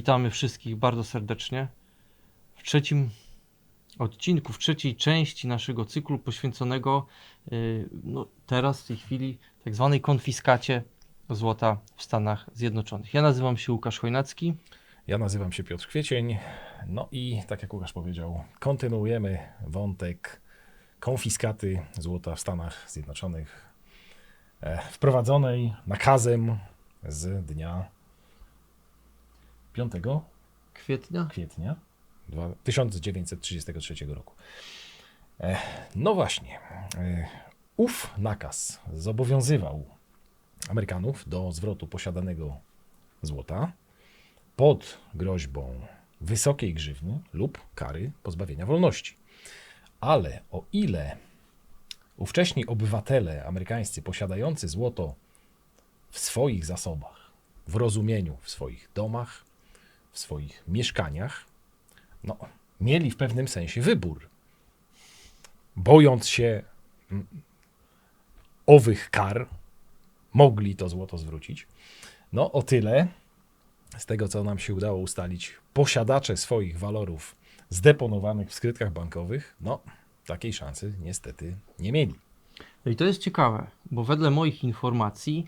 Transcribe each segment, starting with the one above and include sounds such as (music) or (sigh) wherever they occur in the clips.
Witamy wszystkich bardzo serdecznie w trzecim odcinku, w trzeciej części naszego cyklu poświęconego y, no, teraz w tej chwili tak zwanej konfiskacie złota w Stanach Zjednoczonych. Ja nazywam się Łukasz Chojnacki. Ja nazywam się Piotr Kwiecień. No i tak jak Łukasz powiedział, kontynuujemy wątek konfiskaty złota w Stanach Zjednoczonych, e, wprowadzonej nakazem z dnia 5 Kwietnia? kwietnia dwa- 1933 roku. E, No właśnie, e, ów nakaz zobowiązywał Amerykanów do zwrotu posiadanego złota pod groźbą wysokiej grzywny lub kary pozbawienia wolności. Ale o ile ówcześni obywatele amerykańscy posiadający złoto w swoich zasobach, w rozumieniu w swoich domach, w swoich mieszkaniach, no, mieli w pewnym sensie wybór. Bojąc się mm, owych kar, mogli to złoto zwrócić. No, o tyle, z tego co nam się udało ustalić, posiadacze swoich walorów zdeponowanych w skrytkach bankowych, no, takiej szansy niestety nie mieli. No i to jest ciekawe, bo wedle moich informacji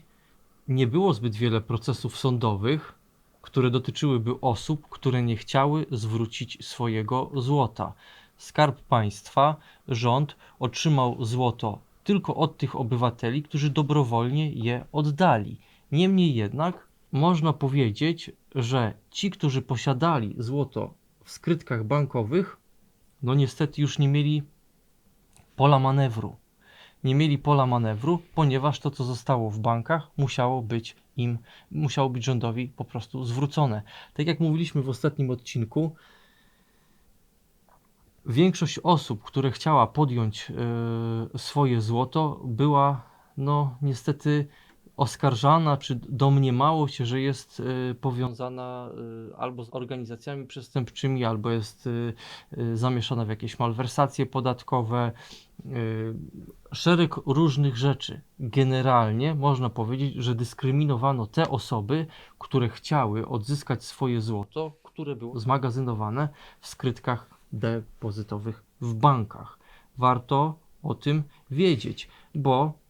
nie było zbyt wiele procesów sądowych, które dotyczyłyby osób, które nie chciały zwrócić swojego złota. Skarb Państwa, rząd otrzymał złoto tylko od tych obywateli, którzy dobrowolnie je oddali. Niemniej jednak można powiedzieć, że ci, którzy posiadali złoto w skrytkach bankowych, no niestety już nie mieli pola manewru nie mieli pola manewru, ponieważ to, co zostało w bankach, musiało być im, musiało być rządowi po prostu zwrócone. Tak jak mówiliśmy w ostatnim odcinku, większość osób, które chciała podjąć e, swoje złoto, była no niestety oskarżana, czy domniemało się, że jest e, powiązana e, albo z organizacjami przestępczymi, albo jest e, zamieszana w jakieś malwersacje podatkowe, y, szereg różnych rzeczy. Generalnie można powiedzieć, że dyskryminowano te osoby, które chciały odzyskać swoje złoto, które było zmagazynowane w skrytkach depozytowych w bankach. Warto o tym wiedzieć, bo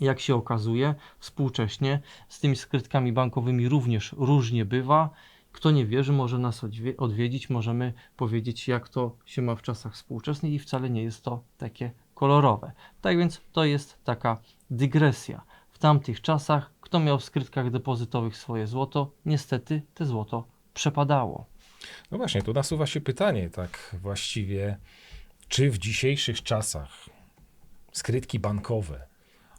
jak się okazuje, współcześnie z tymi skrytkami bankowymi również różnie bywa. Kto nie wierzy, może nas odwie- odwiedzić, możemy powiedzieć, jak to się ma w czasach współczesnych, i wcale nie jest to takie kolorowe. Tak więc to jest taka dygresja. W tamtych czasach, kto miał w skrytkach depozytowych swoje złoto, niestety te złoto przepadało. No właśnie, tu nasuwa się pytanie, tak właściwie, czy w dzisiejszych czasach skrytki bankowe,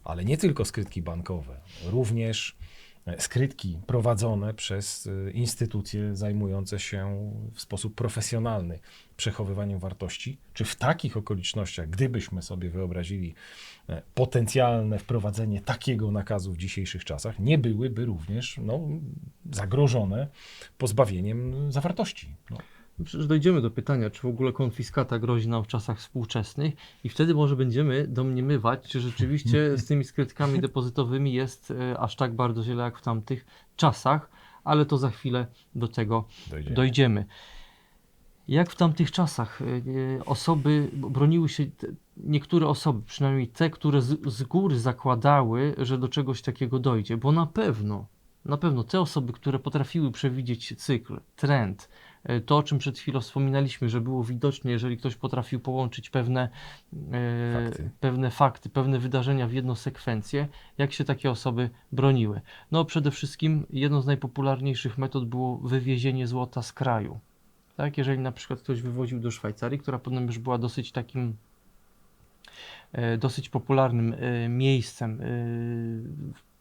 ale nie tylko skrytki bankowe, również e, skrytki prowadzone przez e, instytucje zajmujące się w sposób profesjonalny przechowywaniem wartości, czy w takich okolicznościach, gdybyśmy sobie wyobrazili e, potencjalne wprowadzenie takiego nakazu w dzisiejszych czasach, nie byłyby również no, zagrożone pozbawieniem zawartości. No. Przecież dojdziemy do pytania, czy w ogóle konfiskata grozi nam w czasach współczesnych, i wtedy może będziemy domniemywać, czy rzeczywiście (laughs) z tymi skrytkami depozytowymi jest e, aż tak bardzo źle jak w tamtych czasach, ale to za chwilę do tego Dojdziemy. dojdziemy. Jak w tamtych czasach e, osoby broniły się, niektóre osoby, przynajmniej te, które z, z góry zakładały, że do czegoś takiego dojdzie, bo na pewno, na pewno te osoby, które potrafiły przewidzieć cykl, trend, to o czym przed chwilą wspominaliśmy, że było widoczne, jeżeli ktoś potrafił połączyć pewne e, Fakty. pewne fakty, pewne wydarzenia w jedną sekwencję, jak się takie osoby broniły. No przede wszystkim jedną z najpopularniejszych metod było wywiezienie złota z kraju. Tak, jeżeli na przykład ktoś wywoził do Szwajcarii, która potem już była dosyć takim e, dosyć popularnym e, miejscem e,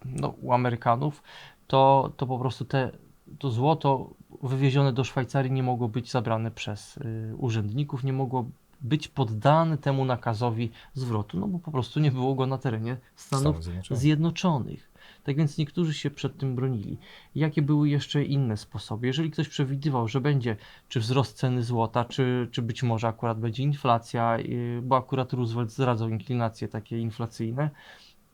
no, u Amerykanów, to, to po prostu te, to złoto wywiezione do Szwajcarii nie mogło być zabrane przez e, urzędników, nie mogło być poddane temu nakazowi zwrotu, no bo po prostu nie było go na terenie Stanów Stanów Zjednoczonych. Zjednoczonych. Tak więc niektórzy się przed tym bronili. Jakie były jeszcze inne sposoby? Jeżeli ktoś przewidywał, że będzie czy wzrost ceny złota, czy, czy być może akurat będzie inflacja, yy, bo akurat Roosevelt zdradzał inklinacje takie inflacyjne,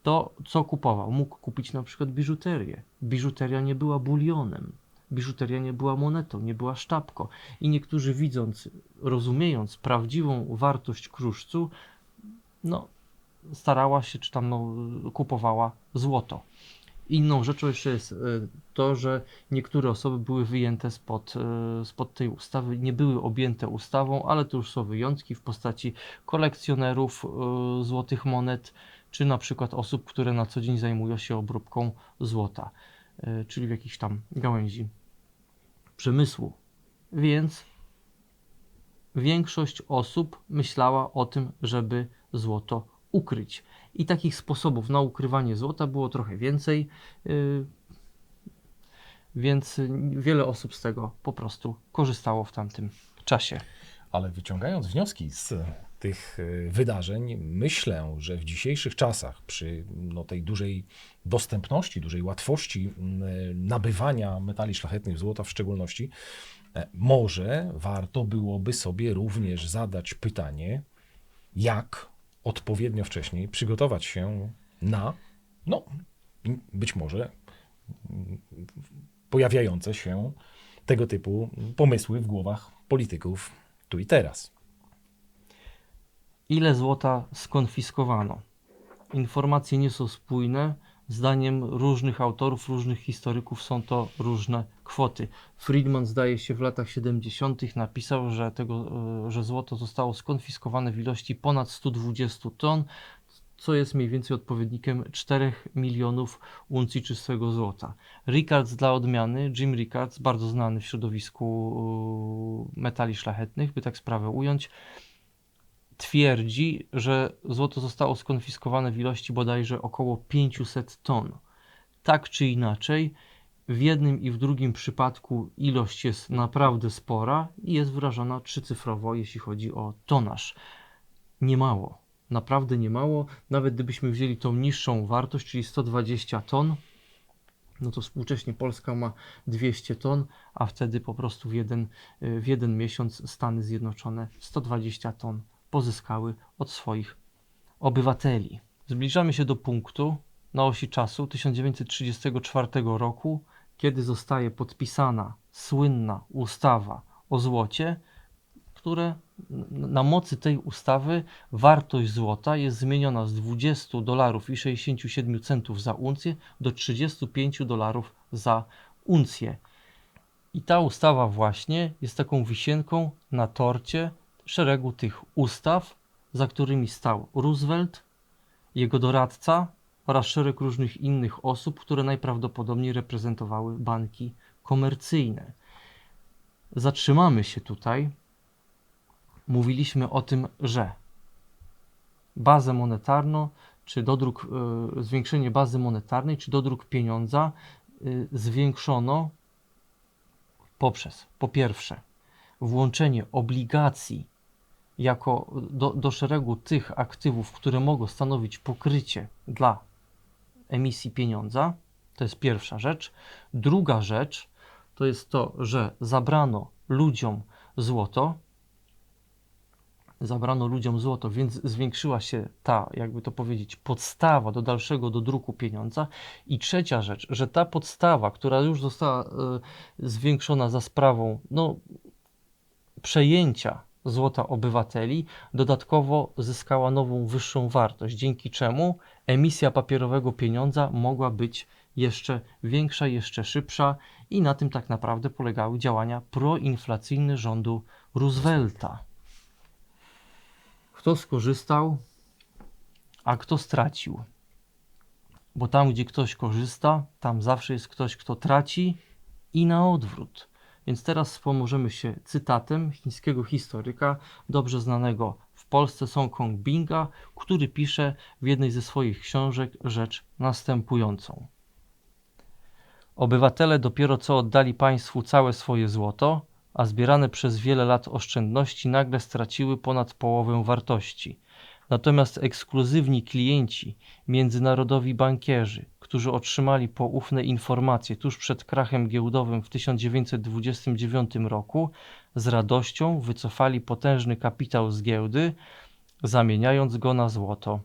to co kupował? Mógł kupić na przykład biżuterię. Biżuteria nie była bulionem. Biżuteria nie była monetą, nie była sztabką. I niektórzy widząc, rozumiejąc prawdziwą wartość kruszcu, no, starała się, czy tam no, kupowała złoto. Inną rzeczą jeszcze jest e, to, że niektóre osoby były wyjęte spod, e, spod tej ustawy, nie były objęte ustawą, ale to już są wyjątki w postaci kolekcjonerów e, złotych monet, czy na przykład osób, które na co dzień zajmują się obróbką złota, czyli w jakiejś tam gałęzi przemysłu. Więc większość osób myślała o tym, żeby złoto ukryć. I takich sposobów na ukrywanie złota było trochę więcej, yy, więc wiele osób z tego po prostu korzystało w tamtym czasie. Ale wyciągając wnioski z tych e, wydarzeń, myślę, że w dzisiejszych czasach, przy no, tej dużej dostępności, dużej łatwości nabywania metali szlachetnych, złota w szczególności, e, może warto byłoby sobie również zadać pytanie, jak odpowiednio wcześniej przygotować się na, no, być może pojawiające się tego typu pomysły w głowach polityków tu i teraz. Ile złota skonfiskowano? Informacje nie są spójne. Zdaniem różnych autorów, różnych historyków są to różne kwoty. Friedman zdaje się w latach 70. napisał, że, tego, e, że złoto zostało skonfiskowane w ilości ponad 120 ton, co jest mniej więcej odpowiednikiem 4 milionów uncji czystego złota. Rickards dla odmiany, Jim Rickards, bardzo znany w środowisku e, metali szlachetnych, by tak sprawę ująć, twierdzi, że złoto zostało skonfiskowane w ilości bodajże około 500 ton. Tak czy inaczej, w jednym i w drugim przypadku ilość jest naprawdę spora i jest wyrażona trzycyfrowo, jeśli chodzi o tonaż. Niemało, naprawdę niemało. Nawet gdybyśmy wzięli tą niższą wartość, czyli 120 ton, no to współcześnie Polska ma 200 ton, a wtedy po prostu w jeden, w jeden miesiąc Stany Zjednoczone 120 ton pozyskały od swoich obywateli. Zbliżamy się do punktu na osi czasu 1934 roku, kiedy zostaje podpisana słynna ustawa o złocie, które na mocy tej ustawy wartość złota jest zmieniona z 20 dolarów i 67 centów za uncję do 35 dolarów za uncję. I ta ustawa właśnie jest taką wisienką na torcie szeregu tych ustaw, za którymi stał Roosevelt, jego doradca oraz szereg różnych innych osób, które najprawdopodobniej reprezentowały banki komercyjne. Zatrzymamy się tutaj. Mówiliśmy o tym, że bazę monetarną, czy dodruk, y, zwiększenie bazy monetarnej, czy dodruk pieniądza y, zwiększono poprzez po pierwsze włączenie obligacji jako do, do szeregu tych aktywów, które mogą stanowić pokrycie dla emisji pieniądza. To jest pierwsza rzecz. Druga rzecz to jest to, że zabrano ludziom złoto. Zabrano ludziom złoto, więc zwiększyła się ta, jakby to powiedzieć, podstawa do dalszego dodruku pieniądza. I trzecia rzecz, że ta podstawa, która już została y, zwiększona za sprawą no, przejęcia złota obywateli, dodatkowo zyskała nową, wyższą wartość, dzięki czemu emisja papierowego pieniądza mogła być jeszcze większa, jeszcze szybsza i na tym tak naprawdę polegały działania proinflacyjne rządu Roosevelta. Kto skorzystał, a kto stracił? Bo tam, gdzie ktoś korzysta, tam zawsze jest ktoś, kto traci i na odwrót. Więc teraz wspomożemy się cytatem chińskiego historyka, dobrze znanego w Polsce Song Kong Binga, który pisze w jednej ze swoich książek rzecz następującą. Obywatele dopiero co oddali państwu całe swoje złoto, a zbierane przez wiele lat oszczędności nagle straciły ponad połowę wartości. Natomiast ekskluzywni klienci, międzynarodowi bankierzy, którzy otrzymali poufne informacje tuż przed krachem giełdowym w 1929 roku, z radością wycofali potężny kapitał z giełdy, zamieniając go na złoto.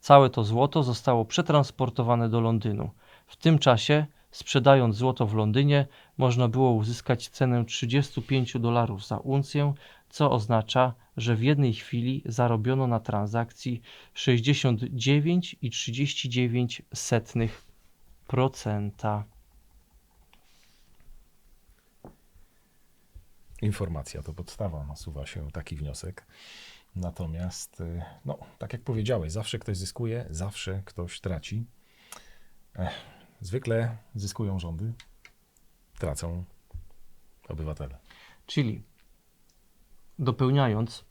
Całe to złoto zostało przetransportowane do Londynu. W tym czasie sprzedając złoto w Londynie, można było uzyskać cenę 35 dolarów za uncję, co oznacza, że w jednej chwili zarobiono na transakcji 69,39%. Informacja to podstawa, nasuwa się taki wniosek. Natomiast, y, no, tak jak powiedziałeś, zawsze ktoś zyskuje, zawsze ktoś traci. Ech, zwykle zyskują rządy, tracą obywatele. Czyli dopełniając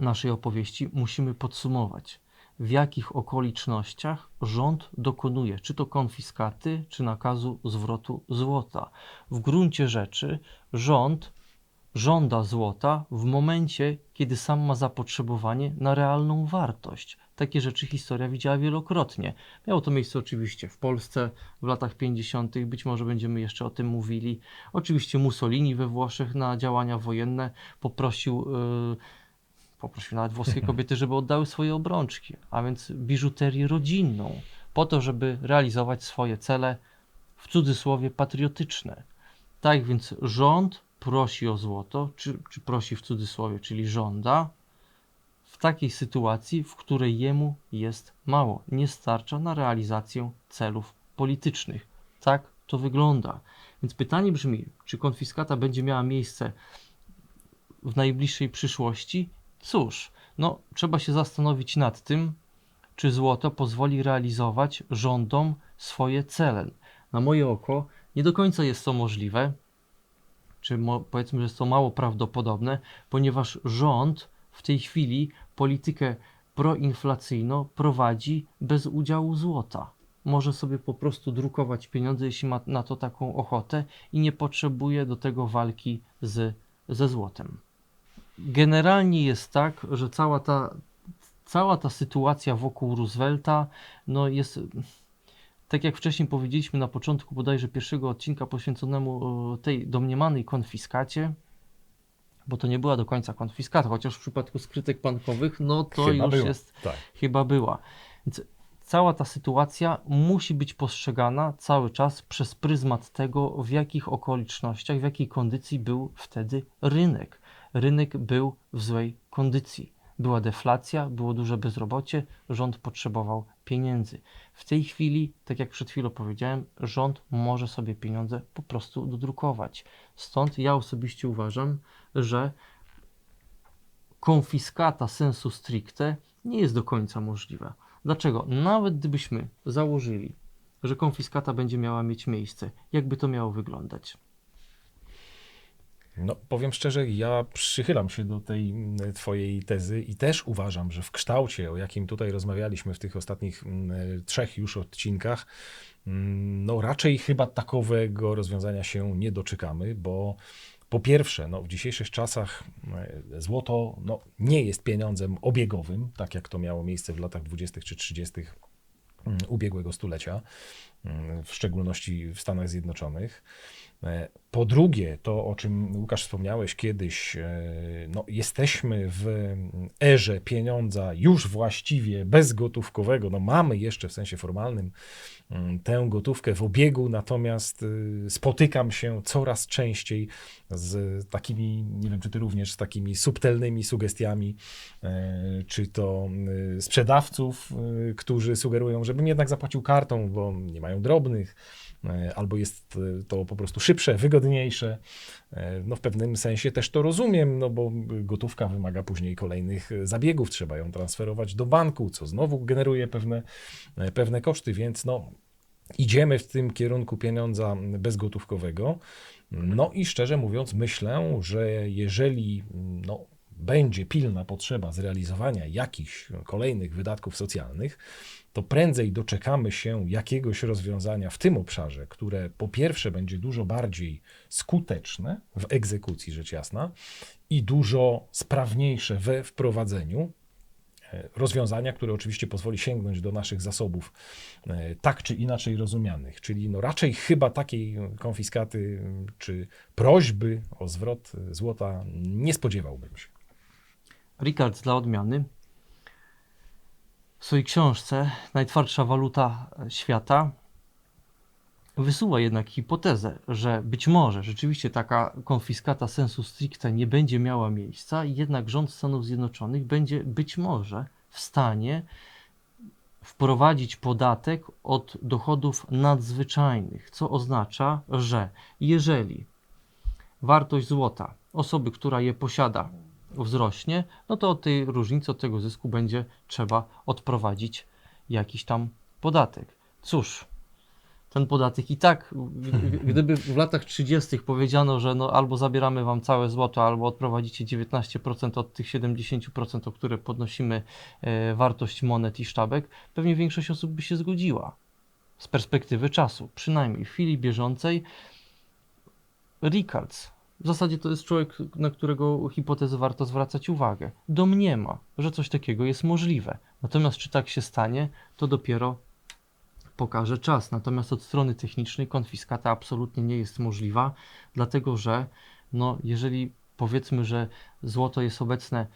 naszej opowieści, musimy podsumować, w jakich okolicznościach rząd dokonuje czy to konfiskaty, czy nakazu zwrotu złota. W gruncie rzeczy rząd żąda złota w momencie, kiedy sam ma zapotrzebowanie na realną wartość. Takie rzeczy historia widziała wielokrotnie. Miało to miejsce oczywiście w Polsce w latach 50., być może będziemy jeszcze o tym mówili. Oczywiście Mussolini we Włoszech na działania wojenne poprosił, yy, poprosił nawet włoskie (laughs) kobiety, żeby oddały swoje obrączki, a więc biżuterię rodzinną, po to, żeby realizować swoje cele, w cudzysłowie patriotyczne. Tak więc rząd prosi o złoto, czy, czy prosi w cudzysłowie, czyli żąda, w takiej sytuacji, w której jemu jest mało, nie starcza na realizację celów politycznych. Tak to wygląda. Więc pytanie brzmi, czy konfiskata będzie miała miejsce w najbliższej przyszłości? Cóż, no trzeba się zastanowić nad tym, czy złoto pozwoli realizować rządom swoje cele. Na moje oko nie do końca jest to możliwe, czy powiedzmy, że to mało prawdopodobne, ponieważ rząd w tej chwili politykę proinflacyjną prowadzi bez udziału złota. Może sobie po prostu drukować pieniądze, jeśli ma na to taką ochotę i nie potrzebuje do tego walki z, ze złotem. Generalnie jest tak, że cała ta, cała ta sytuacja wokół Roosevelta no jest tak jak wcześniej powiedzieliśmy na początku bodajże pierwszego odcinka poświęconemu e, tej domniemanej konfiskacie, bo to nie była do końca konfiskata, chociaż w przypadku skrytek bankowych, no to Chyba już było. jest, Tak. chyba była. Więc cała ta sytuacja musi być postrzegana cały czas przez pryzmat tego, w jakich okolicznościach, w jakiej kondycji był wtedy rynek. Rynek był w złej kondycji. Była deflacja, było duże bezrobocie, rząd potrzebował pieniędzy. W tej chwili, tak jak przed chwilą powiedziałem, rząd może sobie pieniądze po prostu dodrukować. Stąd ja osobiście uważam, że konfiskata sensu stricte nie jest do końca możliwa. Dlaczego? Nawet gdybyśmy założyli, że konfiskata będzie miała mieć miejsce, jakby to miało wyglądać? No, powiem szczerze, ja przychylam się do tej mm, twojej tezy i też uważam, że w kształcie, o jakim tutaj rozmawialiśmy w tych ostatnich mm, trzech już odcinkach, mm, no raczej chyba takowego rozwiązania się nie doczekamy, bo po pierwsze, no, w dzisiejszych czasach e, złoto no, nie jest pieniądzem obiegowym, tak jak to miało miejsce w latach 20. czy 30. mm, ubiegłego stulecia, w szczególności w Stanach Zjednoczonych. E, Po drugie, to o czym Łukasz wspomniałeś kiedyś, e, no, jesteśmy w erze pieniądza już właściwie bezgotówkowego. No, mamy jeszcze w sensie formalnym mm, tę gotówkę w obiegu, natomiast y, spotykam się coraz częściej z takimi, nie wiem czy ty również, z takimi subtelnymi sugestiami, e, czy to sprzedawców, którzy sugerują, żebym jednak zapłacił kartą, bo nie mają drobnych, e, albo jest e, to po prostu szybsze, wygodniejsze. E, No w pewnym sensie też to rozumiem, no bo gotówka wymaga później kolejnych e, zabiegów, trzeba ją transferować do banku, co znowu generuje pewne, e, pewne koszty, więc no idziemy w tym kierunku pieniądza bezgotówkowego. No i szczerze mówiąc, myślę, że jeżeli no, będzie pilna potrzeba zrealizowania jakichś kolejnych wydatków socjalnych, to prędzej doczekamy się jakiegoś rozwiązania w tym obszarze, które po pierwsze będzie dużo bardziej skuteczne w egzekucji, rzecz jasna, i dużo sprawniejsze we wprowadzeniu, e, rozwiązania, które oczywiście pozwoli sięgnąć do naszych zasobów e, tak czy inaczej rozumianych. Czyli no raczej chyba takiej konfiskaty m, czy prośby o zwrot e, złota nie spodziewałbym się. Ricard dla odmiany. W swojej książce Najtwardsza waluta świata wysuwa jednak hipotezę, że być może rzeczywiście taka konfiskata sensu stricte nie będzie miała miejsca, jednak rząd Stanów Zjednoczonych będzie być może w stanie wprowadzić podatek od dochodów nadzwyczajnych, co oznacza, że jeżeli wartość złota osoby, która je posiada, wzrośnie, no to od tej różnicy, od tego zysku będzie trzeba odprowadzić jakiś tam podatek. Cóż, ten podatek i tak, (laughs) gdyby w latach 30. powiedziano, że no albo zabieramy wam całe złoto, albo odprowadzicie 19% od tych 70%, o które podnosimy e, wartość monet i sztabek, pewnie większość osób by się zgodziła. Z perspektywy czasu, przynajmniej w chwili bieżącej, Ricards, w zasadzie to jest człowiek, na którego hipotezę warto zwracać uwagę, domniema, że coś takiego jest możliwe. Natomiast czy tak się stanie, to dopiero pokaże czas. Natomiast od strony technicznej konfiskata absolutnie nie jest możliwa, dlatego że no, jeżeli powiedzmy, że złoto jest obecne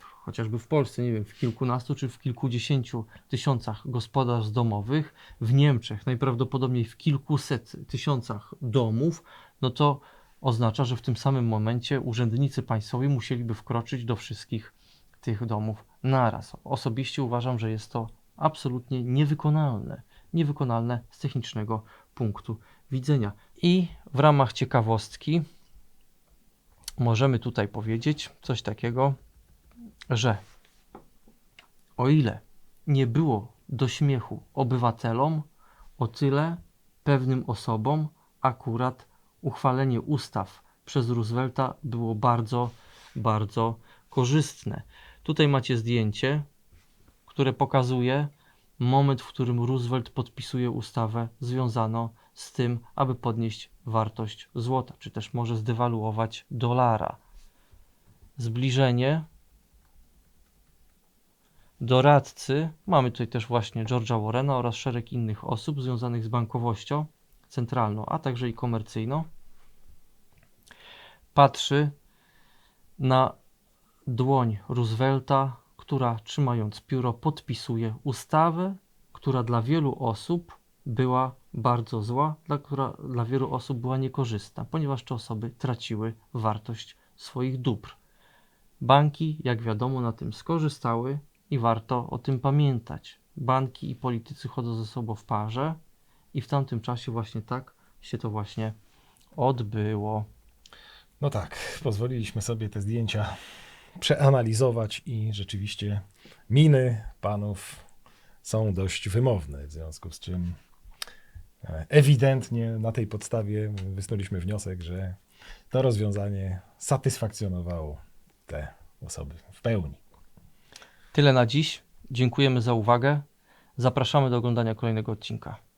chociażby w Polsce, nie wiem, w kilkunastu czy w kilkudziesięciu tysiącach gospodarstw domowych, w Niemczech najprawdopodobniej w kilkuset tysiącach domów, no to oznacza, że w tym samym momencie urzędnicy państwowi musieliby wkroczyć do wszystkich tych domów naraz. Osobiście uważam, że jest to absolutnie niewykonalne. Niewykonalne z technicznego punktu widzenia. I w ramach ciekawostki możemy tutaj powiedzieć coś takiego, że o ile nie było do śmiechu obywatelom, o tyle pewnym osobom akurat uchwalenie ustaw przez Roosevelta było bardzo, bardzo korzystne. Tutaj macie zdjęcie, które pokazuje moment, w którym Roosevelt podpisuje ustawę związaną z tym, aby podnieść wartość złota, czy też może zdewaluować dolara. Zbliżenie doradcy, mamy tutaj też właśnie George'a Warrena oraz szereg innych osób związanych z bankowością centralną, a także i komercyjną, patrzy na dłoń Roosevelta, która trzymając pióro podpisuje ustawę, która dla wielu osób była bardzo zła, dla, która dla wielu osób była niekorzystna, ponieważ te osoby traciły wartość swoich dóbr. Banki, jak wiadomo, na tym skorzystały i warto o tym pamiętać. Banki i politycy chodzą ze sobą w parze i w tamtym czasie właśnie tak się to właśnie odbyło. No tak, pozwoliliśmy sobie te zdjęcia przeanalizować i rzeczywiście miny panów są dość wymowne, w związku z czym e, ewidentnie na tej podstawie wysnuliśmy wniosek, że to rozwiązanie satysfakcjonowało te osoby w pełni. Tyle na dziś. Dziękujemy za uwagę. Zapraszamy do oglądania kolejnego odcinka.